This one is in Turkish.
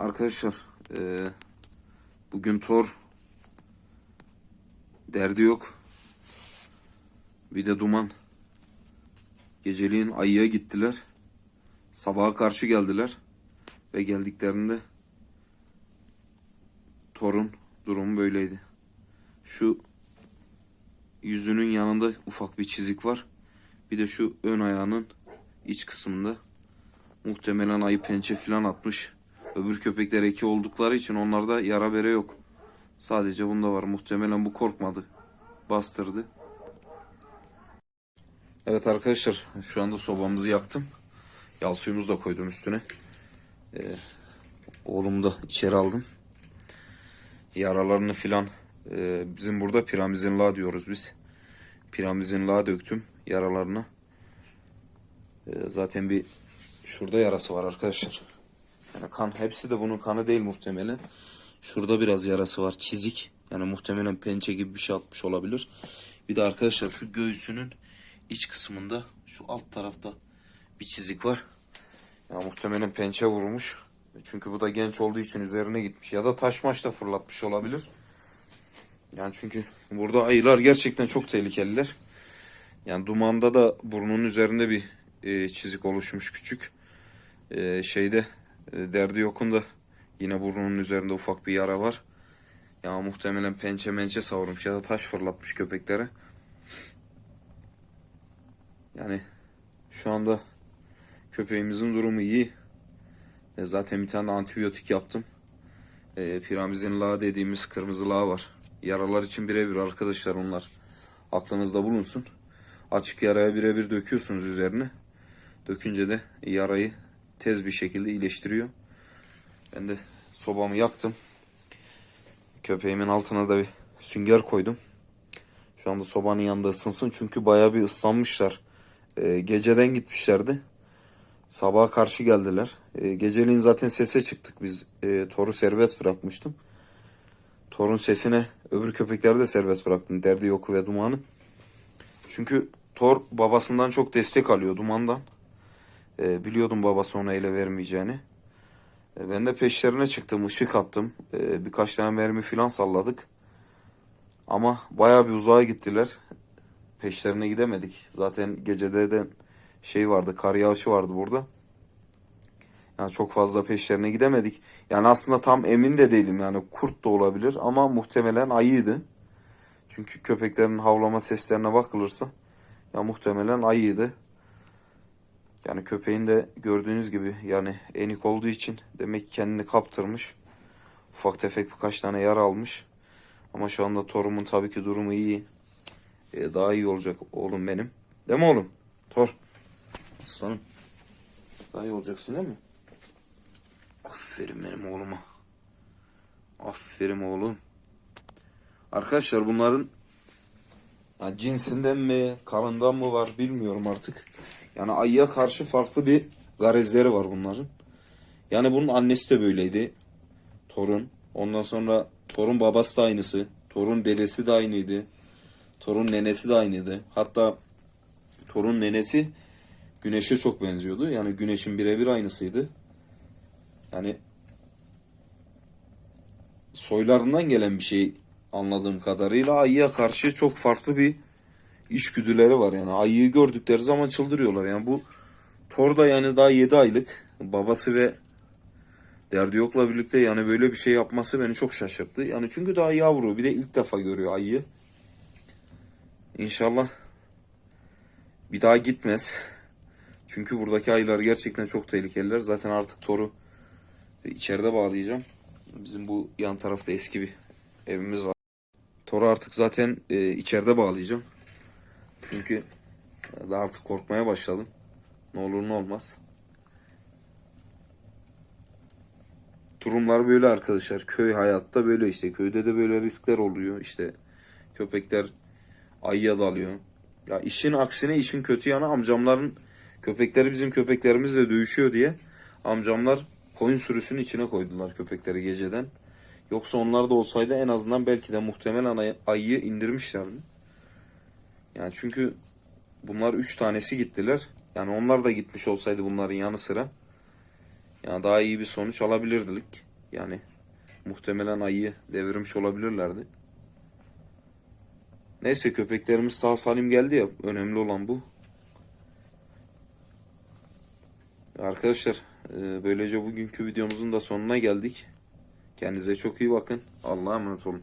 Arkadaşlar eee, bugün Thor derdi yok. Bir de duman. Geceliğin ayıya gittiler. Sabaha karşı geldiler. Ve geldiklerinde Thor'un durumu böyleydi. Şu yüzünün yanında ufak bir çizik var. Bir de şu ön ayağının iç kısmında muhtemelen ayı pençe falan atmış. Öbür köpekler eki oldukları için onlarda yara bere yok. Sadece bunda var. Muhtemelen bu korkmadı. Bastırdı. Evet arkadaşlar şu anda sobamızı yaktım. Yal suyumuzu da koydum üstüne. Ee, oğlumu da içeri aldım. Yaralarını filan e, bizim burada piramizin diyoruz biz. Piramizin döktüm yaralarını. Ee, zaten bir şurada yarası var arkadaşlar. Yani kan hepsi de bunun kanı değil muhtemelen. Şurada biraz yarası var çizik. Yani muhtemelen pençe gibi bir şey atmış olabilir. Bir de arkadaşlar şu göğsünün iç kısmında şu alt tarafta bir çizik var. Ya muhtemelen pençe vurmuş. Çünkü bu da genç olduğu için üzerine gitmiş. Ya da taş da fırlatmış olabilir. Yani çünkü burada ayılar gerçekten çok tehlikeliler. Yani dumanda da burnunun üzerinde bir e, çizik oluşmuş küçük. E, şeyde derdi yokun da yine burnunun üzerinde ufak bir yara var. Ya muhtemelen pençe mençe savurmuş ya da taş fırlatmış köpeklere. Yani şu anda köpeğimizin durumu iyi. E, zaten bir tane antibiyotik yaptım. E, piramizin lağı dediğimiz kırmızı lağı var. Yaralar için birebir arkadaşlar onlar. Aklınızda bulunsun. Açık yaraya birebir döküyorsunuz üzerine. Dökünce de yarayı tez bir şekilde iyileştiriyor. Ben de sobamı yaktım. Köpeğimin altına da bir sünger koydum. Şu anda sobanın yanında ısınsın çünkü bayağı bir ıslanmışlar. Ee, geceden gitmişlerdi. Sabaha karşı geldiler. Ee, geceliğin zaten sese çıktık biz. Ee, Tor'u serbest bırakmıştım. Tor'un sesine öbür köpekleri de serbest bıraktım. Derdi yoku ve dumanı. Çünkü Thor babasından çok destek alıyor dumandan. Ee, biliyordum babası ona ele vermeyeceğini. Ee, ben de peşlerine çıktım, ışık attım. Ee, birkaç tane mermi filan salladık. Ama bayağı bir uzağa gittiler. Peşlerine gidemedik. Zaten gecede de şey vardı, kar yağışı vardı burada. Yani çok fazla peşlerine gidemedik. Yani aslında tam emin de değilim. Yani kurt da olabilir ama muhtemelen ayıydı. Çünkü köpeklerin havlama seslerine bakılırsa ya muhtemelen ayıydı. Yani köpeğin de gördüğünüz gibi yani enik olduğu için demek ki kendini kaptırmış. Ufak tefek birkaç tane yara almış. Ama şu anda torumun tabii ki durumu iyi. Ee, daha iyi olacak oğlum benim. Değil mi oğlum? Tor. Aslanım. Daha iyi olacaksın değil mi? Aferin benim oğluma. Aferin oğlum. Arkadaşlar bunların ya cinsinden mi, karından mı var bilmiyorum artık. Yani ayıya karşı farklı bir garezleri var bunların. Yani bunun annesi de böyleydi. Torun. Ondan sonra torun babası da aynısı. Torun dedesi de aynıydı. Torun nenesi de aynıydı. Hatta torun nenesi güneşe çok benziyordu. Yani güneşin birebir aynısıydı. Yani soylarından gelen bir şey anladığım kadarıyla ayıya karşı çok farklı bir içgüdüleri var yani. Ayıyı gördükleri zaman çıldırıyorlar. Yani bu Thor da yani daha 7 aylık. Babası ve derdi yokla birlikte yani böyle bir şey yapması beni çok şaşırttı. Yani çünkü daha yavru. Bir de ilk defa görüyor ayıyı. İnşallah bir daha gitmez. Çünkü buradaki ayılar gerçekten çok tehlikeliler. Zaten artık Thor'u içeride bağlayacağım. Bizim bu yan tarafta eski bir evimiz var. Thor'u artık zaten e, içeride bağlayacağım. Çünkü artık korkmaya başladım. Ne olur ne olmaz. Durumlar böyle arkadaşlar. Köy hayatta böyle işte. Köyde de böyle riskler oluyor. İşte köpekler ayıya dalıyor. Ya işin aksine işin kötü yanı amcamların köpekleri bizim köpeklerimizle dövüşüyor diye amcamlar koyun sürüsünün içine koydular köpekleri geceden. Yoksa onlar da olsaydı en azından belki de muhtemelen ay- ayıyı indirmişlerdi. Yani çünkü bunlar üç tanesi gittiler. Yani onlar da gitmiş olsaydı bunların yanı sıra. Yani daha iyi bir sonuç alabilirdik. Yani muhtemelen ayıyı devirmiş olabilirlerdi. Neyse köpeklerimiz sağ salim geldi ya. Önemli olan bu. Arkadaşlar e, böylece bugünkü videomuzun da sonuna geldik. Kendinize çok iyi bakın. Allah'a emanet olun.